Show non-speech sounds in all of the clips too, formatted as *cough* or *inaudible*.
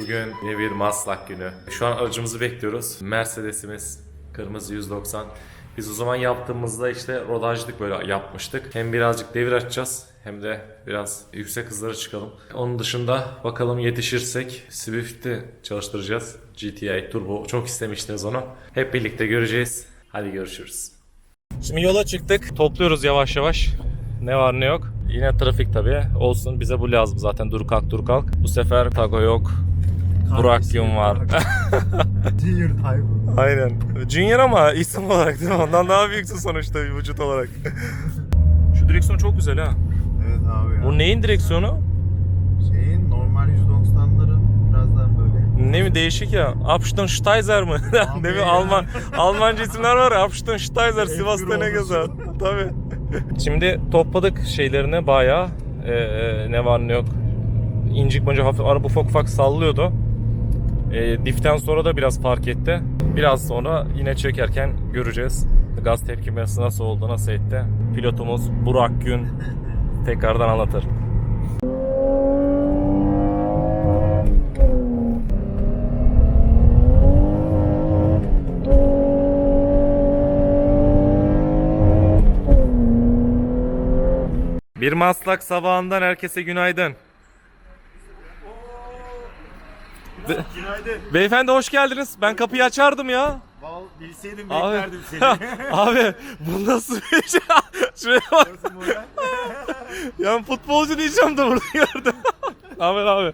Bugün yine bir Maslak günü. Şu an aracımızı bekliyoruz. Mercedes'imiz kırmızı 190. Biz o zaman yaptığımızda işte rodajlık böyle yapmıştık. Hem birazcık devir açacağız hem de biraz yüksek hızlara çıkalım. Onun dışında bakalım yetişirsek Swift'i çalıştıracağız. GTI Turbo çok istemiştiniz onu. Hep birlikte göreceğiz. Hadi görüşürüz. Şimdi yola çıktık. Topluyoruz yavaş yavaş. Ne var ne yok. Yine trafik tabii. Olsun bize bu lazım zaten. Dur kalk dur kalk. Bu sefer Tago yok. Burak Yum *laughs* var. Junior Tayfun. Aynen. Junior ama isim olarak değil mi? Ondan daha büyüksün sonuçta bir vücut olarak. *laughs* Şu direksiyon çok güzel ha. Evet abi ya. Bu neyin direksiyonu? Şeyin normal 190'ların biraz daha böyle. Ne mi değişik ya? Absteinsteiser mı? *laughs* ne mi. Alman Almanca isimler var ya. Absteinsteiser Sivas'ta ne gezer? Tabii. Şimdi topladık şeylerini bayağı. Ee, ne var ne yok. İncik boyunca hafif araba ufak ufak sallıyordu. Ee, diften sonra da biraz fark etti. Biraz sonra yine çekerken göreceğiz. Gaz tepkimesi nasıl oldu, nasıl etti. Pilotumuz Burak Gün tekrardan anlatır. Bir Maslak sabahından herkese günaydın. Be- Günaydın. Beyefendi hoş geldiniz. Ben kapıyı açardım ya. Val bilseydim Abi. beklerdim *laughs* seni. Abi bu nasıl bir şey? *laughs* Şuraya bak. Nasıl model? *laughs* Ya futbolcu diyeceğim de burada gördüm. Ahmet abi.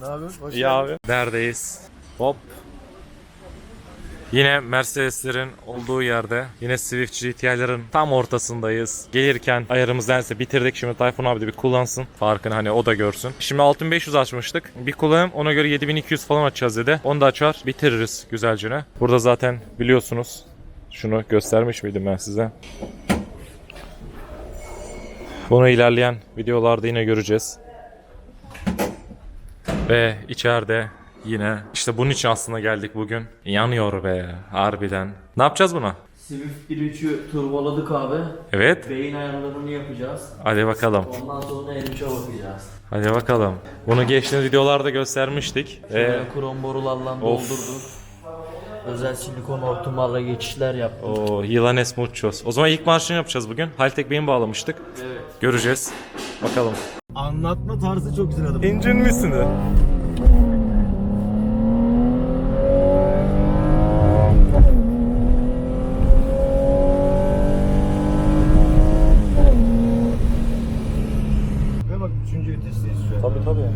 ne yapıyorsun? Hoş İyi abi. Neredeyiz? Hop. Yine Mercedes'lerin olduğu yerde, yine Swift GTI'lerin tam ortasındayız. Gelirken ayarımız neredeyse bitirdik. Şimdi Tayfun abi de bir kullansın. Farkını hani o da görsün. Şimdi 6500 açmıştık. Bir kullanım ona göre 7200 falan açacağız dedi. Onu da açar bitiririz güzelce. Burada zaten biliyorsunuz. Şunu göstermiş miydim ben size? Bunu ilerleyen videolarda yine göreceğiz. Ve içeride yine işte bunun için aslında geldik bugün. Yanıyor be harbiden. Ne yapacağız buna? Swift 1.3'ü turboladık abi. Evet. Beyin ayarlarını yapacağız. Hadi bakalım. Ondan sonra M3'e bakacağız. Hadi bakalım. Bunu geçtiğimiz videolarda göstermiştik. Ve Şöyle krom borularla doldurduk. Özel silikon hortumlarla geçişler yaptık. o Yılanes Muchos. O zaman ilk marşını yapacağız bugün. Haltek beyin bağlamıştık. Evet. Göreceğiz. Bakalım. Anlatma tarzı çok güzel adam. İncin misin de? Ve bak üçüncü vitesteyiz şu an. Tabii tabii.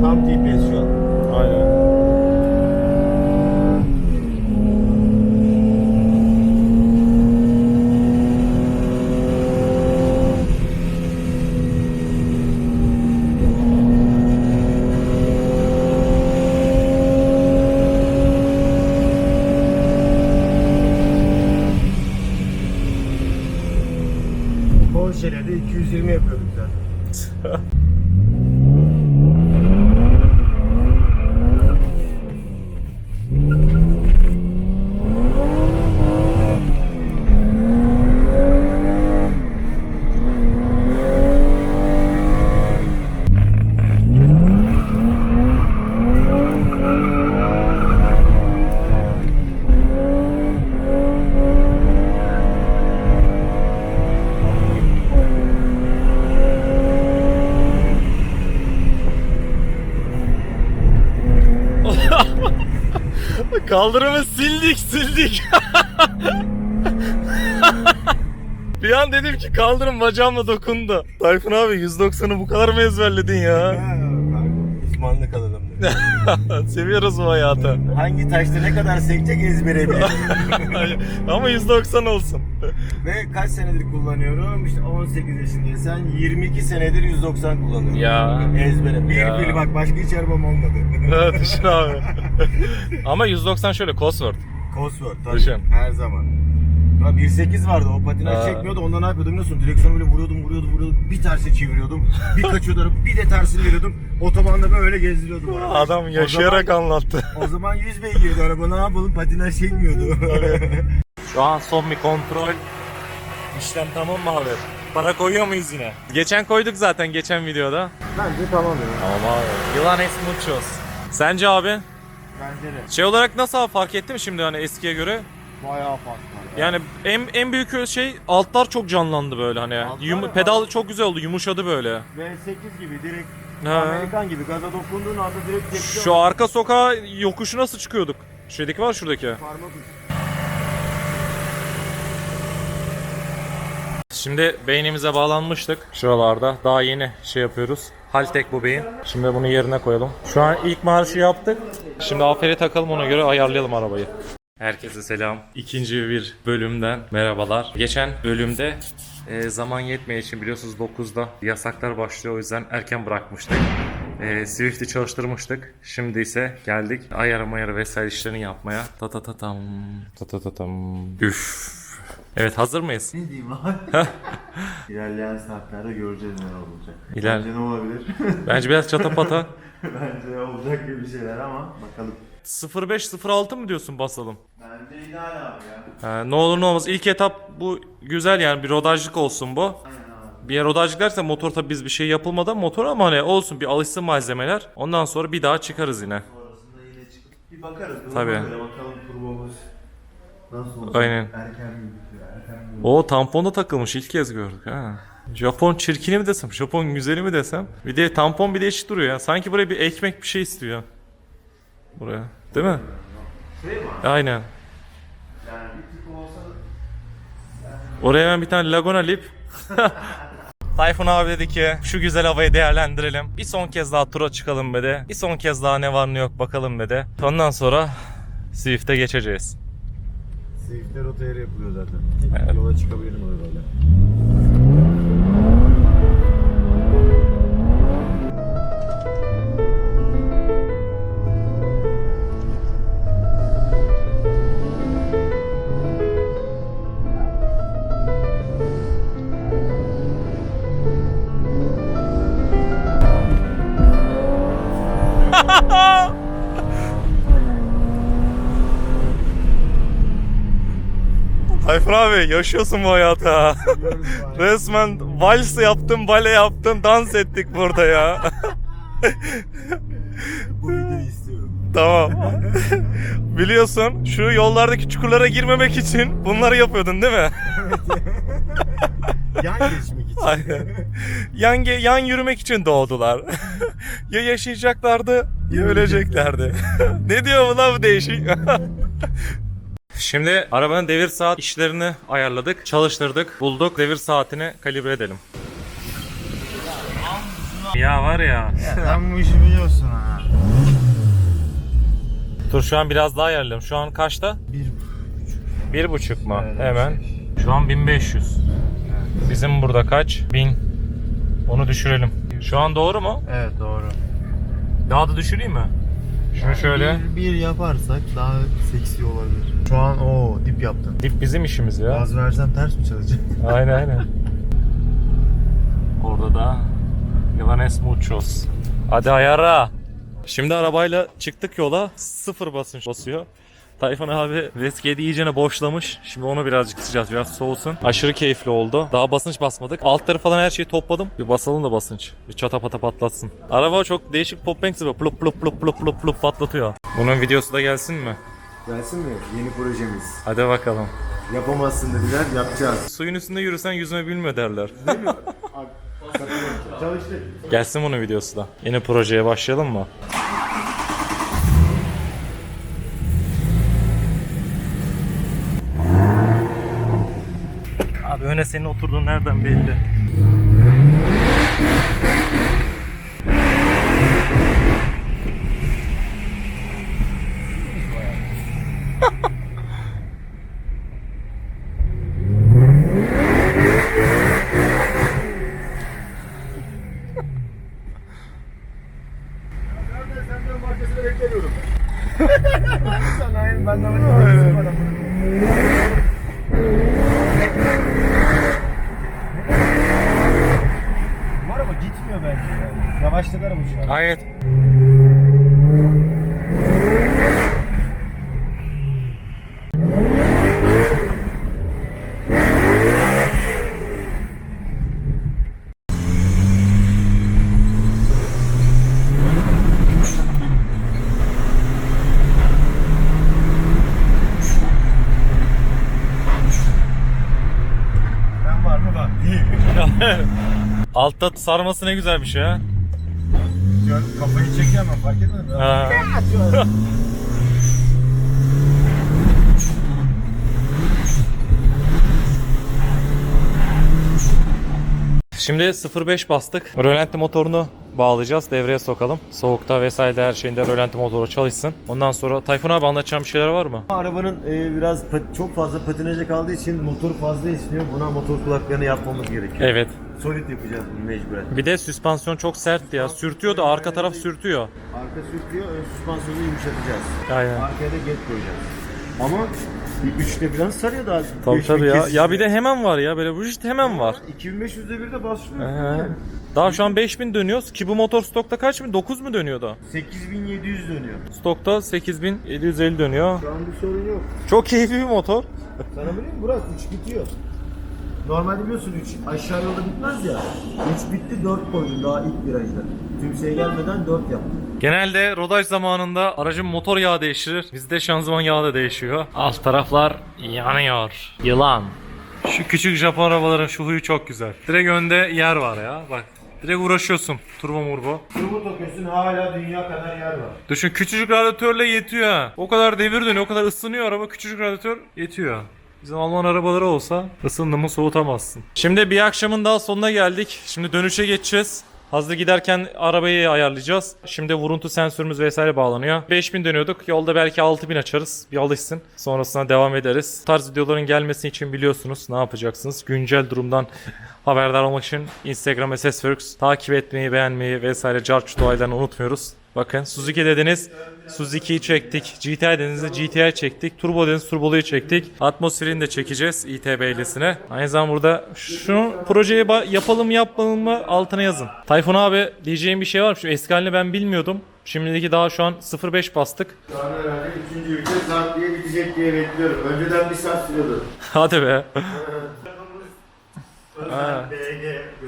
Tam TPS şu an. Aynen. Porsche'lerde 220 yapıyorduk zaten. Kaldırımı sildik sildik. bir an dedim ki kaldırım bacağımla dokundu. Tayfun abi 190'ı bu kadar mı ezberledin ya? Uzmanlık alalım. *laughs* Seviyoruz bu hayatı. Hangi taşta ne kadar sekecek ezbere bil. *laughs* Ama 190 olsun. Ve kaç senedir kullanıyorum? İşte 18 yaşındayım. Sen 22 senedir 190 kullanıyorum. Ya. Ezbere. Bir Ya. biri bak başka hiç arabam olmadı. *laughs* Evet düşün abi. Ama 190 şöyle Cosworth. Cosworth tabii. Düşün. Her zaman. Ya 1.8 vardı o patinaj Ha. çekmiyordu onda ne yapıyordum biliyor musun? Direksiyonu böyle vuruyordum vuruyordum vuruyordum bir terse çeviriyordum bir kaçıyordum bir de tersini veriyordum otobanda böyle gezdiriyordum arabayı. Adam yaşayarak o zaman, anlattı. o zaman 100 beygirdi araba ne yapalım patinaj çekmiyordu. Şu an son bir kontrol. İşlem tamam mı abi? Para koyuyor muyuz yine? Geçen koyduk zaten geçen videoda. Bence tamam ya. Tamam abi. Yılan es muchos. Sence abi? Bence de. Şey olarak nasıl abi fark ettin mi şimdi hani eskiye göre? Bayağı fark var. Yani en en büyük şey altlar çok canlandı böyle hani. Altlar Yum- ya. pedal çok güzel oldu, yumuşadı böyle. V8 gibi direkt Ha. Amerikan gibi gaza dokunduğun anda direkt tepki Şu arka sokağa yokuşu nasıl çıkıyorduk? Şuradaki var şuradaki. Parmak ucu. Şimdi beynimize bağlanmıştık. Şuralarda daha yeni şey yapıyoruz. Haltek bu beyin. Şimdi bunu yerine koyalım. Şu an ilk marşı yaptık. Şimdi aferi takalım ona göre ayarlayalım arabayı. Herkese selam. İkinci bir bölümden merhabalar. Geçen bölümde e, zaman yetmediği için biliyorsunuz 9'da yasaklar başlıyor o yüzden erken bırakmıştık. E, Swift'i çalıştırmıştık. Şimdi ise geldik ayarı mayarı vesaire işlerini yapmaya. Ta ta ta tam. Ta ta ta tam. Üf. Evet hazır mıyız? Ne diyeyim abi? *laughs* İlerleyen saatlerde göreceğiz ne olacak. İler- Bence ne olabilir? Bence biraz çatapata. *laughs* Bence olacak gibi şeyler ama bakalım. 05-06 mı diyorsun basalım? Bence ideal abi ya. Ha, ne olur ne olmaz. İlk etap bu güzel yani bir rodajlık olsun bu. Aynen abi. Bir yer rodajlık derse motor tabi biz bir şey yapılmadan motor ama hani olsun bir alışsın malzemeler. Ondan sonra bir daha çıkarız yine. Sonrasında yine çıkıp bir bakarız. duruma Tabii. göre Bakalım turbomuz nasıl olacak? Aynen. Erken mi bitiyor? Erken mi? O tamponda takılmış ilk kez gördük ha. Japon çirkini mi desem, Japon güzeli mi desem. Bir de tampon bir değişik duruyor ya. Sanki buraya bir ekmek bir şey istiyor. Buraya. Değil mi? Şey mi? Aynen. Yani bir tık olsa Oraya hemen bir tane Laguna Lip. *laughs* Tayfun abi dedi ki şu güzel havayı değerlendirelim. Bir son kez daha tura çıkalım dedi. Bir son kez daha ne var ne yok bakalım dedi. Ondan sonra Swift'e geçeceğiz. Swift'ler otoyeri yapılıyor zaten. Evet. Yola çıkabilirim arabayla. Tayfun abi yaşıyorsun bu hayata. Resmen vals yaptın, bale yaptın, dans ettik burada ya. Bu videoyu istiyorum. tamam. Biliyorsun şu yollardaki çukurlara girmemek için bunları yapıyordun değil mi? Yan geçmek için. Aynen. Yan, ge- yan yürümek için doğdular. ya yaşayacaklardı ya öleceklerdi. ne diyor bu lan bu değişik? Şimdi arabanın devir saat işlerini ayarladık, çalıştırdık, bulduk. Devir saatini kalibre edelim. Ya var ya. *laughs* Sen bu işi biliyorsun ha. Dur şu an biraz daha ayarlayalım. Şu an kaçta? Bir Bir buçuk mu? Evet, Hemen. Şu an 1500. Bizim burada kaç? 1000. Onu düşürelim. Şu an doğru mu? Evet doğru. Daha da düşüreyim mi? Şunu şöyle. Bir, bir yaparsak daha seksi olabilir. Şu an o dip yaptın. Dip bizim işimiz ya. Gaz versem ters mi çalışacak? *laughs* Aynen aynen. Orada da Yılanes Muchos. Hadi ayara. Şimdi arabayla çıktık yola. Sıfır basınç basıyor. Tayfun abi Veskedi iyicene boşlamış. Şimdi onu birazcık sıcağız. Biraz soğusun. Aşırı keyifli oldu. Daha basınç basmadık. Altları falan her şeyi topladım. Bir basalım da basınç. Bir çata pata patlatsın. Araba çok değişik pop banks gibi plup plup plup plup plup plup patlatıyor. Bunun videosu da gelsin mi? Gelsin mi? Yeni projemiz. Hadi bakalım. Yapamazsın dediler, yapacağız. Suyun üstünde yürüsen yüzme bilmiyor derler. Çalıştık. Gelsin bunun videosu da. Yeni projeye başlayalım mı? Abi öne senin oturduğun nereden belli? Hayır araba gitmiyor bence yani. Yavaşladı araba şu an. Gayet. Altta sarması ne güzelmiş ya. Gör, kafayı çekiyor ama fark etmedin mi? Ha. Şimdi 0.5 bastık. Rölanti motorunu bağlayacağız. Devreye sokalım. Soğukta vesaire her şeyinde rölanti motoru çalışsın. Ondan sonra Tayfun abi anlatacağım bir şeyler var mı? Arabanın e, biraz pat- çok fazla patinaja kaldığı için motor fazla esniyor. Buna motor kulaklarını yapmamız gerekiyor. Evet. Solid yapacağız bunu mecburen. Bir de süspansiyon çok sertti ya. Sürtüyor da arka taraf sürtüyor. Arka sürtüyor, ön süspansiyonu yumuşatacağız. Aynen. Arkaya da get koyacağız. Ama bir üçte falan sarıyor daha. Tabii 5000 tabii ya. Ya bir de hemen var ya. Böyle bu işte hemen var. 2500'de bir de başlıyor. Ee, Daha şu an 5000 dönüyoruz ki bu motor stokta kaç bin? 9 mu dönüyor da? 8700 dönüyor. Stokta 8750 dönüyor. Şu an bir sorun yok. Çok keyifli bir motor. Sana bileyim mi? Burak 3 bitiyor. Normalde biliyorsun 3 aşağı yolda bitmez ya. 3 bitti 4 koydum daha ilk virajda. Kimseye gelmeden 4 yaptım. Genelde rodaj zamanında aracın motor yağı değiştirir. Bizde şanzıman yağı da değişiyor. Alt taraflar yanıyor. Yılan. Şu küçük Japon arabaların şu huyu çok güzel. Direkt önde yer var ya. Bak. Direkt uğraşıyorsun. Turbo murbo. Turbo takıyorsun hala dünya kadar yer var. Düşün küçücük radyatörle yetiyor ha. O kadar devir dönüyor, o kadar ısınıyor araba. Küçücük radyatör yetiyor. Bizim Alman arabaları olsa ısındı soğutamazsın. Şimdi bir akşamın daha sonuna geldik. Şimdi dönüşe geçeceğiz. Hazır giderken arabayı ayarlayacağız. Şimdi vuruntu sensörümüz vesaire bağlanıyor. 5000 dönüyorduk. Yolda belki 6000 açarız. Bir alışsın. Sonrasında devam ederiz. Bu tarz videoların gelmesi için biliyorsunuz ne yapacaksınız. Güncel durumdan *laughs* haberdar olmak için Instagram SSWorks takip etmeyi, beğenmeyi vesaire carçut olaylarını unutmuyoruz. Bakın Suzuki dediniz. Suzuki'yi çektik. GTI dediniz de GTI çektik. Turbo dediniz Turbo'luyu çektik. Atmosferini de çekeceğiz ITB'lisine. Aynı zamanda burada şu projeyi ba- yapalım yapalım mı altına yazın. Tayfun abi diyeceğim bir şey var mı? Şu eski halini ben bilmiyordum. Şimdiki daha şu an 0.5 bastık. Şu an herhalde 3. ülke saat diye bitecek diye bekliyorum. Önceden bir saat sürüyordu. *laughs* Hadi be.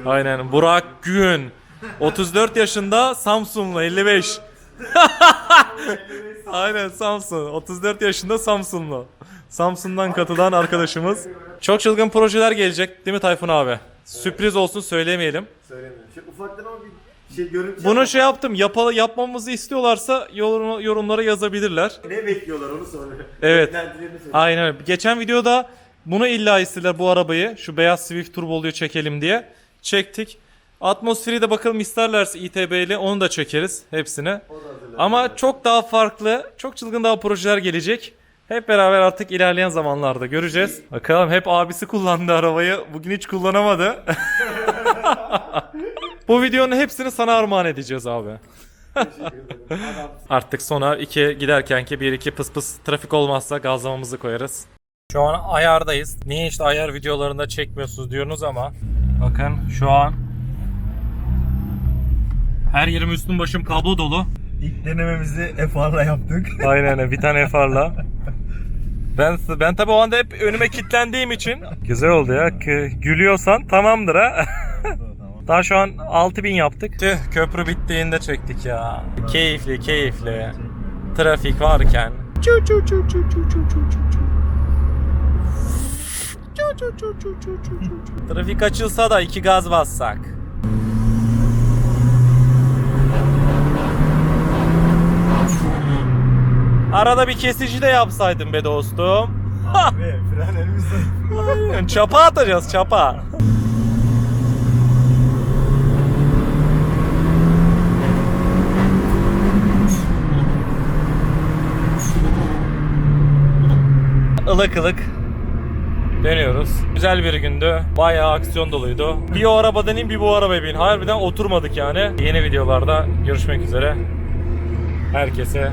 Aynen. Burak Gün. 34 yaşında Samsunlu 55. *laughs* Aynen Samsun. 34 yaşında Samsunlu. Samsun'dan katılan arkadaşımız. Çok çılgın projeler gelecek değil mi Tayfun abi? Sürpriz olsun söylemeyelim. Söylemiyorum. Şu ufaktan ama bir şey görüntü Bunu şey yaptım. Yapalı yapmamızı istiyorlarsa yorum, yorumlara yazabilirler. Ne bekliyorlar onu söyle. Evet. Beklentilerini söyle. Aynen öyle. Geçen videoda bunu illa istediler bu arabayı. Şu beyaz Swift Turbo'luyu çekelim diye. Çektik. Atmosferi de bakalım isterlerse ITB'li onu da çekeriz hepsine. Ama çok daha farklı, çok çılgın daha projeler gelecek. Hep beraber artık ilerleyen zamanlarda göreceğiz. Bakalım hep abisi kullandı arabayı. Bugün hiç kullanamadı. *laughs* Bu videonun hepsini sana armağan edeceğiz abi. *laughs* Artık sonra iki giderkenki bir iki pıs pıs trafik olmazsa gazlamamızı koyarız. Şu an ayardayız. Niye işte ayar videolarında çekmiyorsunuz diyorsunuz ama bakın şu an her yerim üstüm başım kablo dolu. İlk denememizi FR'la yaptık. Aynen bir tane FR'la. Ben ben tabii o anda hep önüme kilitlendiğim için güzel oldu ya. Gülüyorsan tamamdır ha. Daha şu an 6000 yaptık. Tüh köprü bittiğinde çektik ya. Keyifli keyifli. Trafik varken. Trafik açılsa da iki gaz bassak. Arada bir kesici de yapsaydın be dostum. Ve fren elimizde. çapa atacağız çapa. Ilık ılık dönüyoruz. Güzel bir gündü. Bayağı aksiyon doluydu. Bir o arabadan in bir bu arabaya bin. Harbiden oturmadık yani. Yeni videolarda görüşmek üzere. Herkese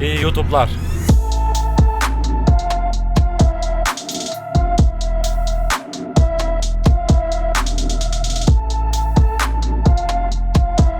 ee, YouTube'lar.